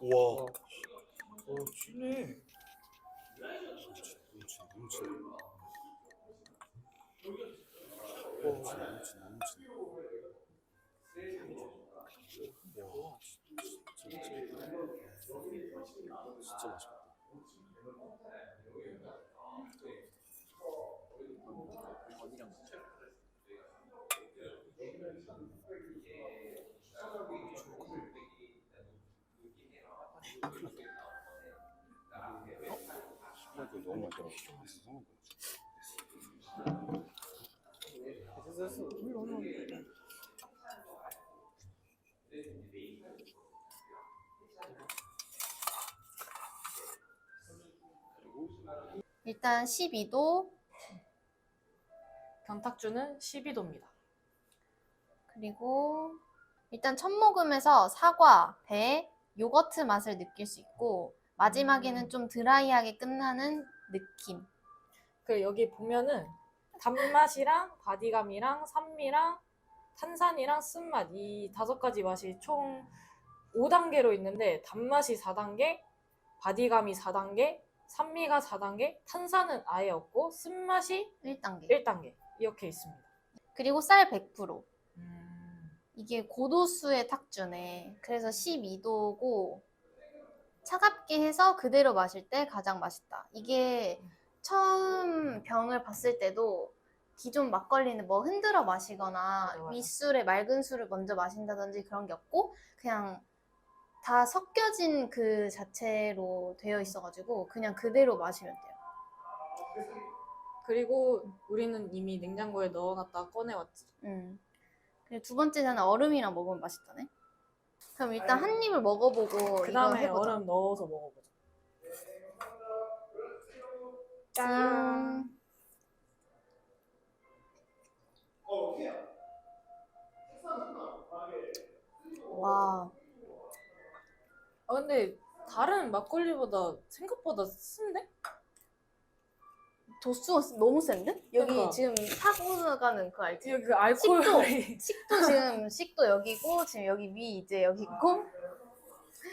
와. 어, 쥐네. 뭉치, 뭉치, 뭉치. 뭉치, 뭉치, 뭉치. 와, 진짜, 진짜, 진짜. 진짜 맛있겠다. 아, 어디랑 어? 아, 너무 맛있더라고. 일단 12도, 견탁주는 12도입니다. 그리고 일단 첫 모금에서 사과, 배, 요거트 맛을 느낄 수 있고 마지막에는 좀 드라이하게 끝나는 느낌. 그 여기 보면은 단맛이랑 바디감이랑 산미랑 탄산이랑 쓴맛 이 다섯 가지 맛이 총 5단계로 있는데 단맛이 4단계, 바디감이 4단계, 산미가 4단계, 탄산은 아예 없고 쓴맛이 1단계. 1단계 이렇게 있습니다. 그리고 쌀 100%. 음... 이게 고도수의 탁주네. 그래서 12도고 차갑게 해서 그대로 마실 때 가장 맛있다. 이게 처음 병을 봤을 때도 기존 막걸리는 뭐 흔들어 마시거나 아, 윗술에 맑은 술을 먼저 마신다든지 그런 게 없고 그냥 다 섞여진 그 자체로 되어 음. 있어가지고 그냥 그대로 마시면 돼요. 그리고 우리는 이미 냉장고에 넣어놨다가 꺼내왔지. 음. 그리고 두 번째는 얼음이랑 먹으면 맛있다네. 그럼 일단 한 입을 먹어보고 그 다음에 해보자. 얼음 넣어서 먹어보자. 짠. 와. 아 근데 다른 막걸리보다 생각보다 쓴데? 도수가 너무 센데? 여기 그러니까. 지금 타고 들어가는 그 알지? 여기 그 알코올이 식도 지금 식도 여기고 지금 여기 위 이제 여기 있고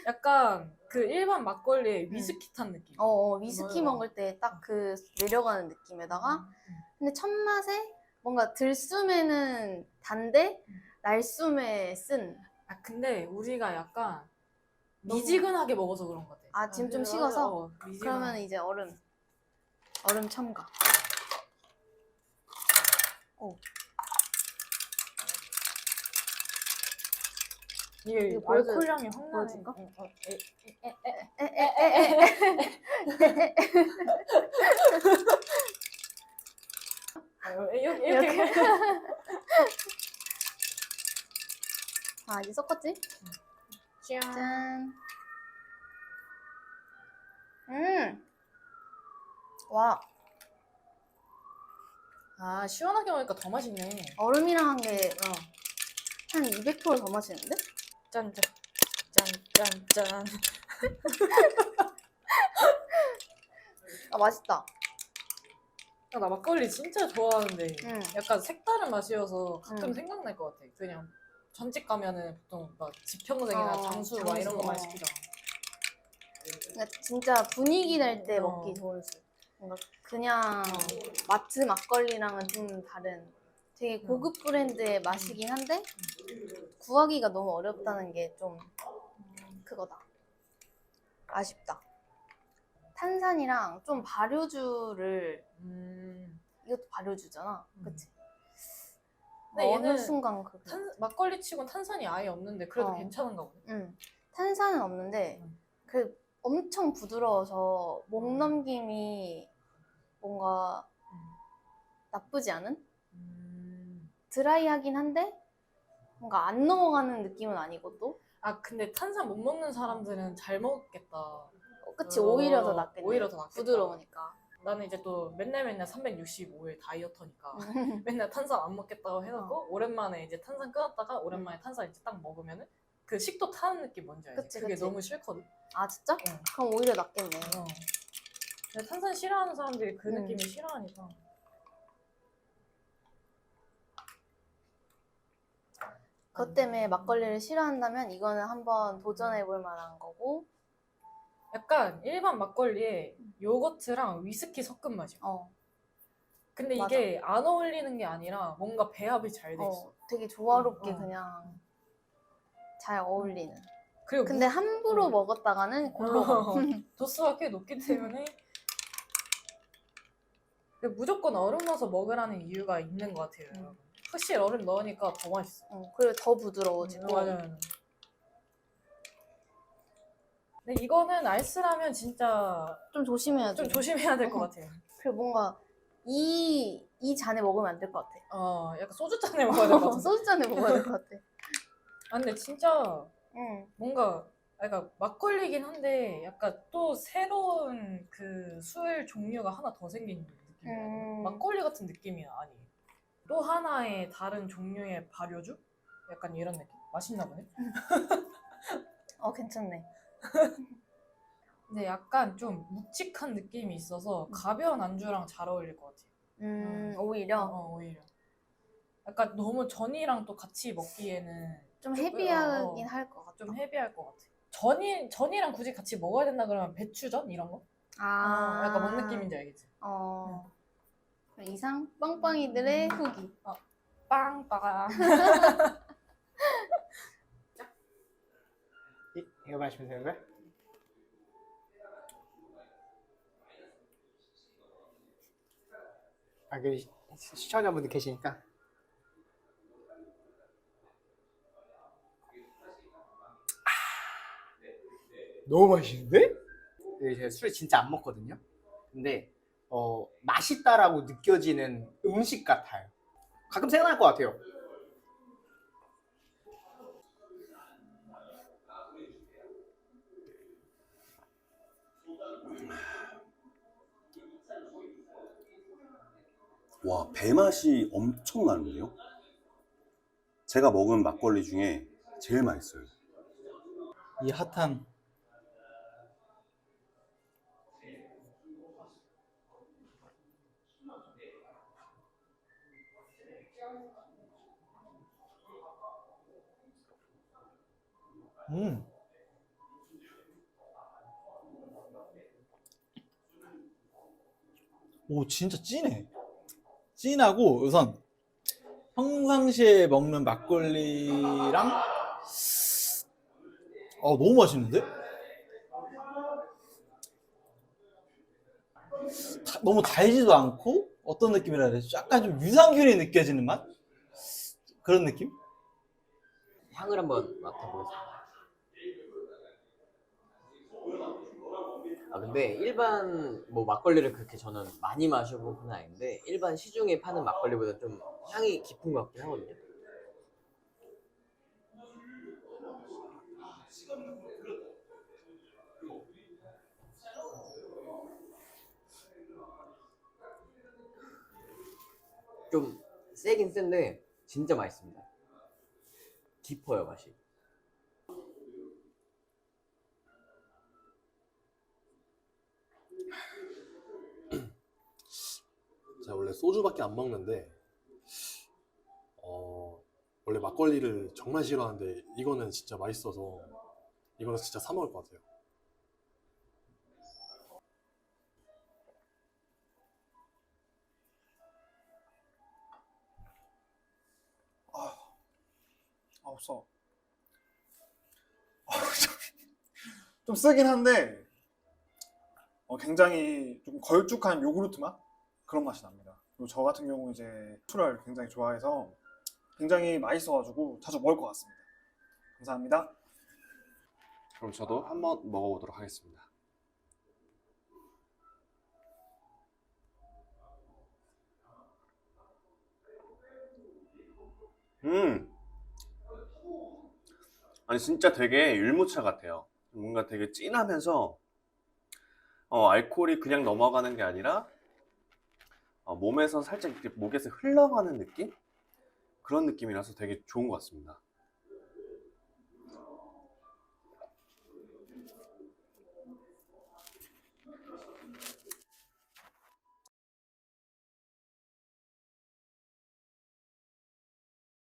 약간 그 일반 막걸리에 음. 위스키 탄 느낌. 어, 어 위스키 맞아. 먹을 때 딱 그 내려가는 느낌에다가 음, 음. 근데 첫 맛에 뭔가 들숨에는 단데 날숨에 쓴. 아 근데 우리가 약간 미지근하게 먹어서 그런 것 같아. 아 지금 좀 어, 식어서 어, 그러면 이제 얼음 얼음 첨가. 오. 이게 알코올량이 확나니까? 이렇게 이렇게. 아 이제 섞었지? 짠. 짠. 음. 와 아 시원하게 먹으니까 더 맛있네. 얼음이랑 한 게한 어. 200%더 맛있는데? 짠, 짠, 짠, 짠, 짠. 아 맛있다. 아, 나 막걸리 진짜 좋아하는데 음. 약간 색다른 맛이어서 가끔 음. 생각날 것 같아. 그냥 전집 가면은 보통 막 지평생이나 어, 장수 막 이런 거 장수. 많이 시키잖아. 그러니까 진짜 분위기 낼 때 어. 먹기 좋은 술. 뭔가 그냥 마트 막걸리랑은 좀 다른 되게 고급 브랜드의 맛이긴 한데 구하기가 너무 어렵다는 게 좀 그거다. 아쉽다. 탄산이랑 좀 발효주를 음. 이것도 발효주잖아. 음. 그치? 근데 어 느 얘는 순간 그 탄, 막걸리 치곤 탄산이 아예 없는데 그래도 어. 괜찮은가 보네. 응. 탄산은 없는데 음. 그 엄청 부드러워서 목 음. 넘김이 뭔가 음. 나쁘지 않은 음. 드라이하긴 한데 뭔가 안 넘어가는 느낌은 아니고 또 아 근데 탄산 못 먹는 사람들은 잘 먹겠다. 어, 그치 어, 오히려 더 낫겠네 오히려 더 낫겠다. 부드러우니까 나는 이제 또 맨날 맨날 365일 다이어터니까 맨날 탄산 안 먹겠다고 해놓고 어. 오랜만에 이제 탄산 끊었다가 오랜만에 탄산 이제 딱 먹으면은 그 식도 타는 느낌 뭔지 알지? 그치, 그게 그치. 너무 싫거든. 아 진짜? 응. 그럼 오히려 낫겠네. 어. 근데 탄산 싫어하는 사람들이 그 음. 느낌을 싫어하니까. 그것 때문에 막걸리를 싫어한다면 이거는 한번 도전해 볼 만한 거고. 약간 일반 막걸리에 요거트랑 위스키 섞은 맛이야. 어, 근데 맞아. 이게 안 어울리는 게 아니라 뭔가 배합이 잘 돼 있어. 어, 되게 조화롭게 어. 그냥 잘 어울리는. 그리고 근데 무- 함부로 어. 먹었다가는 골로 가. 어. 도수가 꽤 높기 때문에 근데 무조건 얼음 넣어서 먹으라는 이유가 있는 것 같아요. 음. 확실히 얼음 넣으니까 더 맛있어. 어, 그리고 더 부드러워지고. 맞아요. 근데 이거는 알스라면 진짜 좀 조심해야 돼. 좀 조심해야 될것 어. 같아요. 그리고 뭔가 이, 이 잔에 먹으면 안 될 것 같아. 어, 약간 소주잔에 먹어야 될 것 같아. 소주 잔에 먹어야 될 것 같아. 아, 근데 진짜 응. 뭔가 그러니까 막걸리긴 한데 약간 또 새로운 그 술 종류가 하나 더 생긴 느낌. 음. 막걸리 같은 느낌이 아니에요. 또 하나의 다른 종류의 발효주? 약간 이런 느낌. 맛있나 보네. 어, 괜찮네. 근데 약간 좀 묵직한 느낌이 있어서 가벼운 안주랑 잘 어울릴 것 같아요. 음, 음. 오히려 어, 오히려. 약간 너무 전이랑 또 같이 먹기에는 좀 조금, 헤비하긴 어, 할 것 같아. 좀 헤비할 것 같아. 전이 전이랑 굳이 같이 먹어야 된다 그러면 배추전 이런 거? 아, 어, 약간 뭔 느낌인지 알겠지? 어. 그럼 이상 빵빵이들의 음. 후기. 빵빵. 이, 이거 마시면 되는 거야? 아, 그 시- 시청자분들 계시니까. 아, 너무 맛있는데? 네, 제가 술을 진짜 안 먹거든요. 근데 어, 맛있다라고 느껴지는 음식 같아요. 가끔 생각날 것 같아요. 와, 배 맛이 엄청 나는데요? 제가 먹은 막걸리 중에 제일 맛있어요. 이 핫한 음. 오, 진짜 진해. 진하고 우선 평상시에 먹는 막걸리랑 어, 너무 맛있는데? 다- 너무 달지도 않고 어떤 느낌이라 해야 되지? 약간 좀 유산균이 느껴지는 맛? 그런 느낌? 향을 한번 맡아보겠습니다. 아 근데 일반 뭐 막걸리를 그렇게 저는 많이 마셔본 건 아닌데 일반 시중에 파는 막걸리보다 좀 향이 깊은 것 같긴 하거든요. 좀 세긴 센데 진짜 맛있습니다. 깊어요 맛이. 제가 원래 소주밖에 안 먹는데 어, 원래 막걸리를 정말 싫어하는데 이거는 진짜 맛있어서 이거는 진짜 사 먹을 것 같아요. 아, 없어. 아, 좀- 좀 쓰긴 한데 어, 굉장히 좀 걸쭉한 요구르트 맛 그런 맛이 납니다. 그리고 저 같은 경우 이제 술을 굉장히 좋아해서 굉장히 맛있어가지고 자주 먹을 것 같습니다. 감사합니다. 그럼 저도 한번 먹어보도록 하겠습니다. 음. 아니 진짜 되게 율무차 같아요. 뭔가 되게 진하면서 어, 알코올이 그냥 넘어가는 게 아니라 어, 몸에서 살짝 이렇게 목에서 흘러가는 느낌? 그런 느낌이라서 되게 좋은 것 같습니다.